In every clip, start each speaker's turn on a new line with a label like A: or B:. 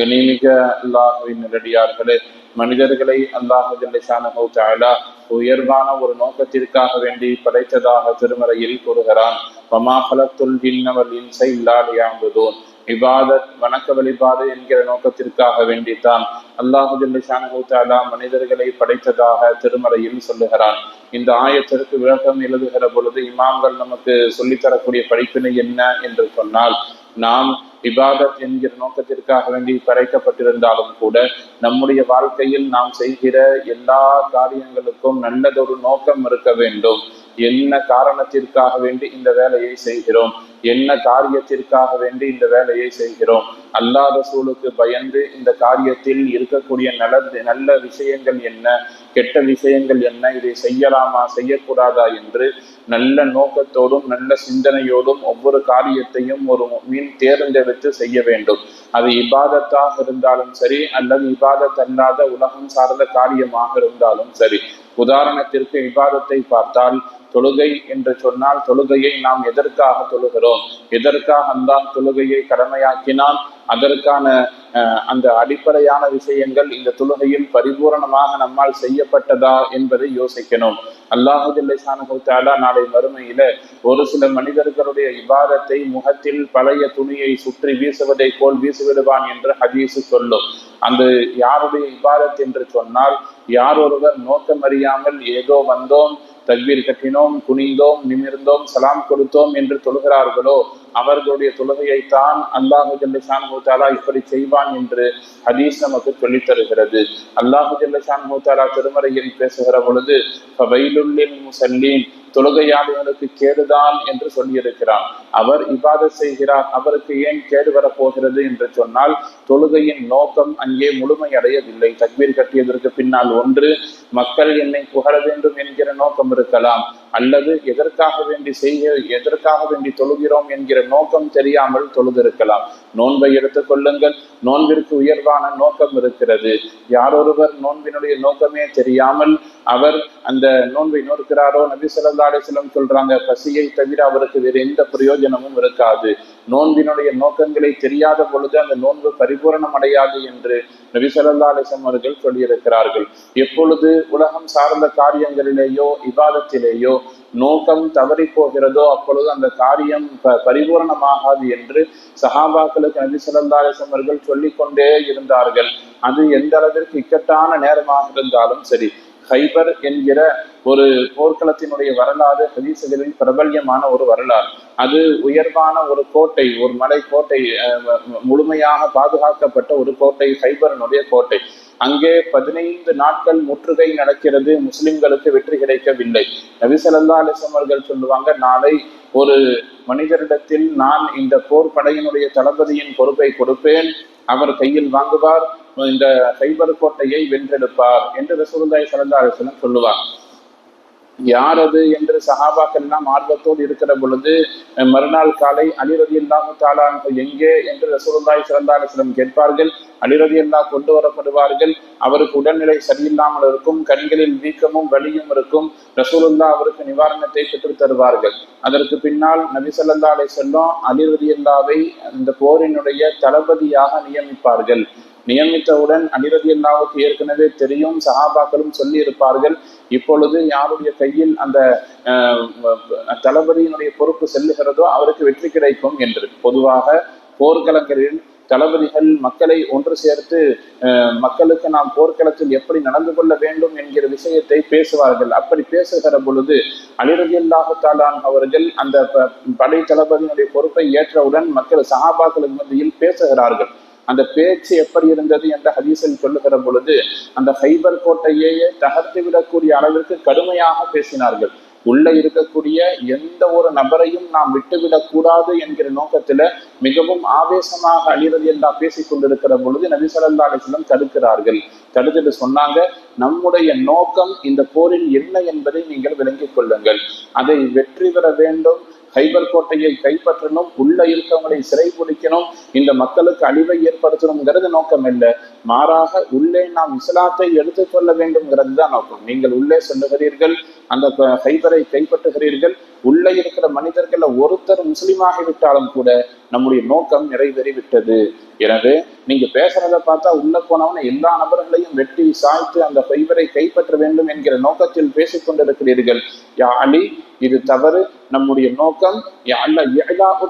A: கனிமிக அல்லாஹுவின் நிலடியார்களே மனிதர்களை அல்லாஹு உயர்வான ஒரு நோக்கத்திற்காக வேண்டி படைத்ததாக திருமறையில் கூறுகிறான். வமா ஃபலத்துல் இன்சை இல்லாடியாங்குதோன் இபாதத் வணக்க வழிபாடு என்கிற நோக்கத்திற்காக வேண்டித்தான். அல்லாஹு மனிதர்களை படைத்ததாக திருமறையில் சொல்லுகிறான். இந்த ஆயத்திற்கு விளக்கம் எழுதுகிற பொழுது இமாம்கள் நமக்கு சொல்லித்தரக்கூடிய படிப்பினை என்ன என்று சொன்னால் நாம் இபாதத் என்கிற நோக்கத்திற்காக வேண்டி படைக்கப்பட்டிருந்தாலும் கூட நம்முடைய வாழ்க்கையில் நாம் செய்கிற எல்லா காரியங்களுக்கும் நல்லதொரு நோக்கம் இருக்க வேண்டும். என்ன காரணத்திற்காக வேண்டி இந்த வேலையை செய்கிறோம்? என்ன காரியத்திற்காக வேண்டி இந்த வேலையை செய்கிறோம்? அல்லாத சூழுக்கு பயந்து இந்த காரியத்தில் இருக்கக்கூடிய நல்ல நல்ல விஷயங்கள் என்ன? கெட்ட விஷயங்கள் என்ன? இதை செய்யலாமா? செய்யக்கூடாதா? என்று நல்ல நோக்கத்தோடும் நல்ல சிந்தனையோடும் ஒவ்வொரு காரியத்தையும் ஒரு மீன் தேர்ந்தெடுத்து செய்ய வேண்டும். அது இபாதத்தாக இருந்தாலும் சரி அல்லது இபாதத் அல்லாத உலகம் சார்ந்த காரியமாக இருந்தாலும் சரி. உதாரணத்திற்கு விவாதத்தை பார்த்தால் தொழுகை என்று சொன்னால் தொழுகையை நாம் எதற்காக தொழுகிறோம்? எதற்காக அந்த தொழுகையை கடமையாக்கினால்? அதற்கான அந்த அடிப்படையான விஷயங்கள் இந்த தொழுகையில் பரிபூரணமாக நம்மால் செய்யப்பட்டதா என்பதை யோசிக்கணும். அல்லாஹுல்லானு நாளை மறுமையில ஒரு சில மனிதர்களுடைய விவாதத்தை முகத்தில் பழைய துணியை சுற்றி வீசுவதை போல் வீசிவிடுவான் என்று ஹதீசு சொல்லும். அந்த யாருடைய இபாதத் என்று சொன்னால் யார் ஒருவர் நோக்கம் அறியாமல் ஏதோ வந்தோம் தக்வீர் கட்டினோம் குனிந்தோம் நிமிர்ந்தோம் சலாம் கொடுத்தோம் என்று தொழுகிறார்களோ அவர்களுடைய தொழுகையைத்தான் அல்லாஹு ஜல்லசான் ஹூத்தாலா இப்படி செய்வான் என்று ஹதீஸ் நமக்கு சொல்லித் தருகிறது. அல்லாஹு ஜல்லசான் ஹூத்தாலா திருமறையில் பேசுகிற பொழுது முசல்லீன் தொழுகையாளிகளுக்கு கேடுதான் என்று சொல்லியிருக்கிறான். அவர் இவ்வாறு செய்கிறார் அவருக்கு ஏன் கேடு வரப்போகிறது என்று சொன்னால் தொழுகையின் நோக்கம் அங்கே முழுமையடையவில்லை. தக்மீர் கட்டியதற்கு பின்னால் ஒன்று மக்கள் என்னை புகழ வேண்டும் என்கிற நோக்கம் இருக்கலாம். அல்லது எதற்காக வேண்டி செய்ய எதற்காக வேண்டி தொழுகிறோம் என்கிற நோக்கம் தெரியாமல் தொழுதிருக்கலாம். நோன்பை எடுத்துக் கொள்ளுங்கள். நோன்பிற்கு உயர்வான நோக்கம் இருக்கிறது. யாரொருவர் நோன்பினுடைய நோக்கமே தெரியாமல் அவர் அந்த நோன்பை நோக்கிறாரோ நபி சொல்லா அலிஸ்லம் சொல்றாங்க பசியை தவிர அவருக்கு வேறு எந்த பிரயோஜனமும் இருக்காது. நோன்பினுடைய நோக்கங்களை தெரியாத பொழுது அந்த நோன்பு பரிபூரணம் அடையாது என்று நபி சொல்லா அவர்கள் சொல்லியிருக்கிறார்கள். எப்பொழுது உலகம் சார்ந்த காரியங்களிலேயோ விவாதத்திலேயோ நோக்கம் தவறி போகிறதோ அப்பொழுது அந்த காரியம் ப பரிபூரணமாகாது என்று சஹாபாக்களுக்கு நபி சொல்லா அலிஸ்லம் அவர்கள் சொல்லிக்கொண்டே இருந்தார்கள். அது எந்த அளவிற்கு இக்கட்டான நேரமாக இருந்தாலும் சரி. ஹைபர் என்கிற ஒரு போர்க்களத்தினுடைய வரலாறு ஹதீசுகளின் பிரபல்யமான ஒரு வரலாறு. அது உயர்வான ஒரு கோட்டை ஒரு மலை கோட்டை முழுமையாக பாதுகாக்கப்பட்ட ஒரு கோட்டை ஹைபரனுடைய கோட்டை. அங்கே பதினைந்து நாட்கள் முற்றுகை நடக்கிறது முஸ்லிம்களுக்கு வெற்றி கிடைக்கவில்லை. நபிசல்லா அலிசம் அவர்கள் சொல்லுவாங்க நாளை ஒரு மனிதரிடத்தில் நான் இந்த போர் படையினுடைய தளபதியின் பொறுப்பை கொடுப்பேன். அவர் கையில் வாங்குவார். இந்த சைபர் கோட்டையை வென்றெடுப்பார் என்று ரசூலுல்லாய் சரந்தாரசனம் சொல்லுவார். யார் அது என்று சஹாபாக்கள் எல்லாம் ஆர்வத்தோடு இருக்கிற பொழுது மறுநாள் காலை அலிரதி அல்லாஹு தாலான் எங்கே என்று ரசூலுல்லாய் சிறந்தா கேட்பார்கள். அலிரதி அல்லா கொண்டு வரப்படுவார்கள். அவருக்கு உடல்நிலை சரியில்லாமல் இருக்கும் கண்களில் வீக்கமும் வலியும் இருக்கும். ரசூலுல்லா அவருக்கு நிவாரணத்தை பெற்று தருவார்கள். அதற்கு பின்னால் நபிசல்லா அலை செல்லும் அலிரதி அல்லாவை அந்த போரினுடைய தளபதியாக நியமிப்பார்கள். நியமித்தவுடன் அனிரதி அல்லாவுக்கு ஏற்கனவே தெரியும் சஹாபாக்களும் சொல்லி இருப்பார்கள் இப்பொழுது யாருடைய கையில் அந்த தளபதியினுடைய பொறுப்பு செல்லுகிறதோ அவருக்கு வெற்றி கிடைக்கும் என்று. பொதுவாக போர்க்களங்களில் தளபதிகள் மக்களை ஒன்று சேர்த்து மக்களுக்கு நாம் போர்க்களத்தில் எப்படி நடந்து கொள்ள வேண்டும் என்கிற விஷயத்தை பேசுவார்கள். அப்படி பேசுகிற பொழுது அலிரதியல்லாஹாலான் அவர்கள் அந்த படை தளபதியினுடைய பொறுப்பை ஏற்றவுடன் மக்கள் சகாபாக்களுக்கு மத்தியில் பேசுகிறார்கள். அந்த பேச்சு எப்படி இருந்தது என்ற ஹதீசன் சொல்லுகிற பொழுது அந்த ஹைபர் கோட்டையே தகர்த்து விடக்கூடிய அளவிற்கு கடுமையாக பேசினார்கள். உள்ள இருக்கக்கூடிய எந்த ஒரு நபரையும் நாம் விட்டுவிடக் கூடாது என்கிற நோக்கத்துல மிகவும் ஆவேசமாக அழிவது எல்லா பேசிக் கொண்டிருக்கிற பொழுது நபிசல்லா அலிஸ்லம் தடுக்கிறார்கள். தடுத்துட்டு சொன்னாங்க நம்முடைய நோக்கம் இந்த போரில் என்ன என்பதை நீங்கள் விளங்கிக் கொள்ளுங்கள். அதை வெற்றி பெற வேண்டும் ஹைபர் கோட்டையை கைப்பற்றணும் உள்ள இருக்கவங்களை சிறை பிடிக்கணும் இந்த மக்களுக்கு அழிவை ஏற்படுத்தணுங்கிறது நோக்கம் இல்லை. மாறாக உள்ளே நாம் இஸ்லாத்தை எடுத்துக்கொள்ள வேண்டும்ங்கிறது தான் நோக்கம். நீங்கள் உள்ளே செல்லுகிறீர்கள் அந்த ஹைபரை கைப்பற்றுகிறீர்கள் உள்ளே ஒருத்தர் முஸ்லீமாகிவிட்டாலும் கூட நம்முடைய நோக்கம் நிறைவேறிவிட்டது. எனவே நீங்க பேசுறத பார்த்தா உள்ள போனவன எல்லா நபர்களையும் வெட்டி சாய்த்து அந்த ஃபைபரை கைப்பற்ற வேண்டும் என்கிற நோக்கத்தில் பேசிக் கொண்டிருக்கிறீர்கள். யா அலி இது தவறு. நம்முடைய நோக்கம் அல்ல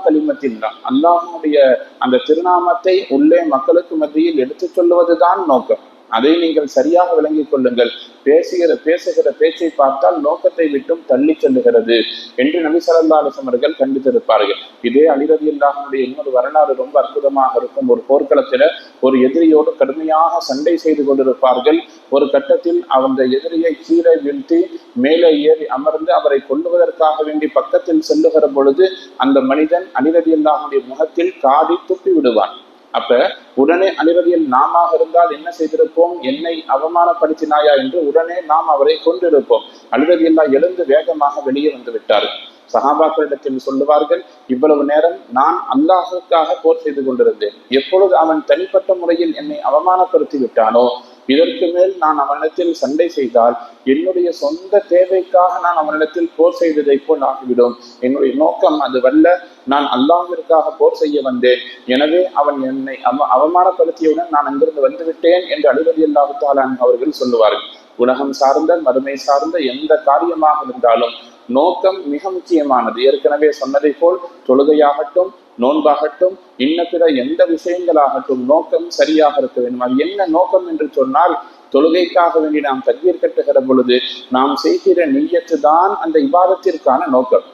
A: களிமத்தின் தான். அல்லாஹனுடைய அந்த திருநாமத்தை உள்ளே மக்களுக்கு மத்தியில் எடுத்துச் சொல்லுவதுதான் நோக்கம். அதை நீங்கள் சரியாக விளங்கிக் கொள்ளுங்கள். பேசுகிற பேசுகிற பேச்சை பார்த்தால் நோக்கத்தை விட்டும் தள்ளி செல்லுகிறது என்று நபி சல்லா அவர்கள் கண்டித்திருப்பார்கள். இதே அலிரதி அல்லாஹனுடைய இன்னொரு வரலாறு ரொம்ப அற்புதமாக இருக்கும். ஒரு போர்க்களத்துல ஒரு எதிரியோடு கடுமையாக சண்டை செய்து கொண்டிருப்பார்கள். ஒரு கட்டத்தில் அந்த எதிரியை கீழே வீழ்த்தி மேலே ஏறி அமர்ந்து அவரை கொள்ளுவதற்காக வேண்டி பக்கத்தில் செல்லுகிற பொழுது அந்த மனிதன் அலிரதி அல்லாஹனுடைய முகத்தில் காதி துப்பி விடுவான். அப்ப உடனே அனிரதியில் நாம இருந்தால் என்ன செய்திருப்போம்? என்னை அவமானப்படுத்தினாயா என்று உடனே நாம் அவரை கொண்டிருப்போம் அனிரதியெல்லாம் எழுந்து வேகமாக வெளியே வந்து விட்டார். சகாபாக்களிடத்தில் சொல்லுவார்கள் இவ்வளவு நேரம் நான் அல்லாஹுக்காக போர் செய்து கொண்டிருந்தேன். எப்பொழுது அவன் தனிப்பட்ட முறையில் என்னை அவமானப்படுத்தி விட்டானோ இதற்கு மேல் நான் அவனிடத்தில் சண்டை செய்தால் என்னுடைய சொந்த தேவைக்காக நான் அவனிடத்தில் போர் செய்ததை போல் ஆகிவிடும். என்னுடைய நோக்கம் அது வல்ல நான் அல்லாஹிற்காக போர் செய்ய வந்தேன். எனவே அவன் என்னை அவ அவமானப்படுத்தியவுடன் நான் அங்கிருந்து வந்துவிட்டேன் என்று அழுவது இல்லாவிட்டால் அவர்கள் சொல்லுவார்கள் உலகம் சார்ந்த மறுமை சார்ந்த எந்த காரியமாக இருந்தாலும் நோக்கம் மிக முக்கியமானது. ஏற்கனவே சொன்னதை போல் தொழுகையாகட்டும் நோன்பாகட்டும் இன்ன பிற எந்த விஷயங்களாகட்டும் நோக்கம் சரியாக இருக்க வேண்டும். அது என்ன நோக்கம் என்று சொன்னால் தொழுகைக்காக வேண்டி நாம் தண்ணீர் கட்டுகிற பொழுது நாம் செய்கிற நீயத்து தான் அந்த இவாதத்திற்கான நோக்கம்.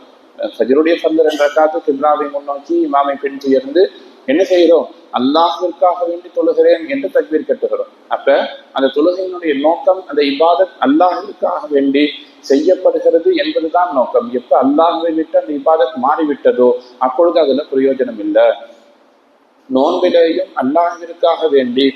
A: ஃபஜருடைய பந்தர் என்ற காத்து கிப்ராவை முன்னோக்கி இமாமை பின் துயர்ந்து என்ன செய்கிறோம்? அல்லாஹிற்காக வேண்டி தொழுகிறேன் என்று தக்பீர் கட்டுகிறோம். அப்ப அந்த தொழுகையினுடைய நோக்கம் அந்த இபாதத் அல்லாஹிற்காக வேண்டி செய்யப்படுகிறது என்பதுதான் நோக்கம். எப்ப அல்லாஹுவை விட்டு அந்த இபாதத் மாறிவிட்டதோ அப்பொழுது அதுல பிரயோஜனம் இல்லை. நோன்பிலேயும் அல்லாஹிற்காக வேண்டி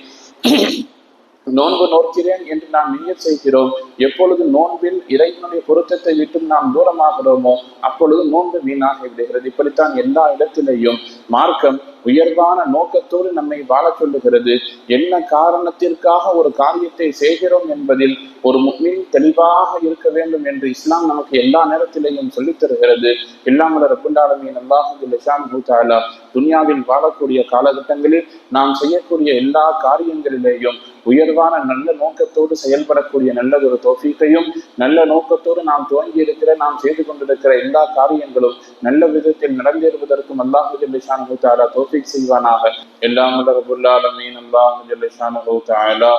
A: நோன்பு நோக்கிறேன் என்று நாம் நியத் செய்கிறோம். எப்பொழுது நோன்பில் இறைவனுடைய பொருத்தத்தை விட்டு நாம் தூரமாகிறோமோ அப்பொழுது நோன்பு வீணாக விடுகிறது. இப்படித்தான் எல்லா இடத்திலேயும் மார்க்கம் உயர்வான நோக்கத்தோடு நம்மை வாழ சொல்லுகிறது. என்ன காரணத்திற்காக ஒரு காரியத்தை செய்கிறோம் என்பதில் ஒரு முக்மின் தெளிவாக இருக்க வேண்டும் என்று இஸ்லாம் நமக்கு எல்லா நேரத்திலேயும் சொல்லித் தருகிறது. இல்லாமல் ரப்புண்டாலமின் அல்லாஹு துனியாவில் வாழக்கூடிய காலகட்டங்களில் நாம் செய்யக்கூடிய எல்லா காரியங்களிலேயும் உயர்வான நல்ல நோக்கத்தோடு செயல்படக்கூடிய நல்ல ஒரு தோஃபீக்கையும் நல்ல நோக்கத்தோடு நாம் துவங்கி இருக்கிற நாம் செய்து கொண்டிருக்கிற எல்லா காரியங்களும் நல்ல விதத்தில் நடந்தேறுவதற்கும் அல்லாஹு ஜல்லிஷானு தாலா தௌஃபிக் செய்வானாக. எல்லாம் ரபுல்லாலமீன் அல்லாஹு ஜல்லிஷானு தாயலா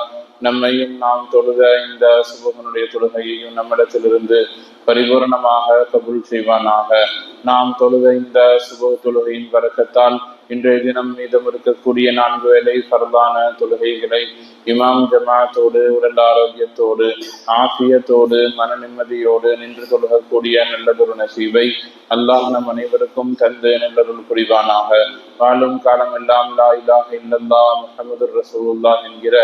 A: நம்மையும் நாம் தொழுத இந்த சுபகனுடைய தொழுகையையும் நம்மிடத்திலிருந்து பரிபூர்ணமாக கபுல் செய்வானாக. நாம் தொழுத இந்த சுப தொழுகையின் வரக்கத்தால் இன்றைய தினம் மீதம் இருக்கக்கூடிய நான்கு வேலை சரதான தொழுகைகளை இமாம் ஜமாத்தோடு உடல் ஆரோக்கியத்தோடு ஆசியத்தோடு மன நிம்மதியோடு நின்று தொழுகக்கூடிய நல்லதொரு நசீவை அல்லாஹ் நம் அனைவருக்கும் தந்து நல்லதொரு புரிவானாக. வாழும் காலம் எல்லாம் லா இலாக இல்லல்லா முகமது ரசூல்லா என்கிற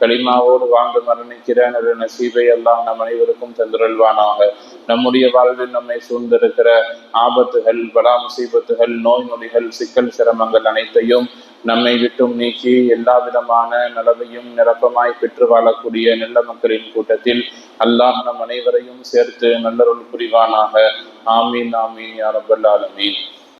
A: களிமாவோடு வாழ்ந்து மரணிக்கிற நல்ல நசீபை எல்லாம் நம் அனைவருக்கும் தந்திரல்வானாக நம்முடைய வாழ்வில் நம்மை சூழ்ந்திருக்கிற ஆபத்துகள் பலா முசீபத்துகள் நோய் நொடிகள் சிக்கல் சிரமங்கள் அனைத்தையும் நம்மை விட்டும் நீக்கி எல்லா விதமான நலவையும் நிரப்பமாய் பெற்று வாழக்கூடிய நல்ல மக்களின் கூட்டத்தில் அல்லாஹ் நம் அனைவரையும் சேர்த்து நல்லருள் புரிவானாக. ஆமீன் ஆமீன் யாரபல்லாலமீன்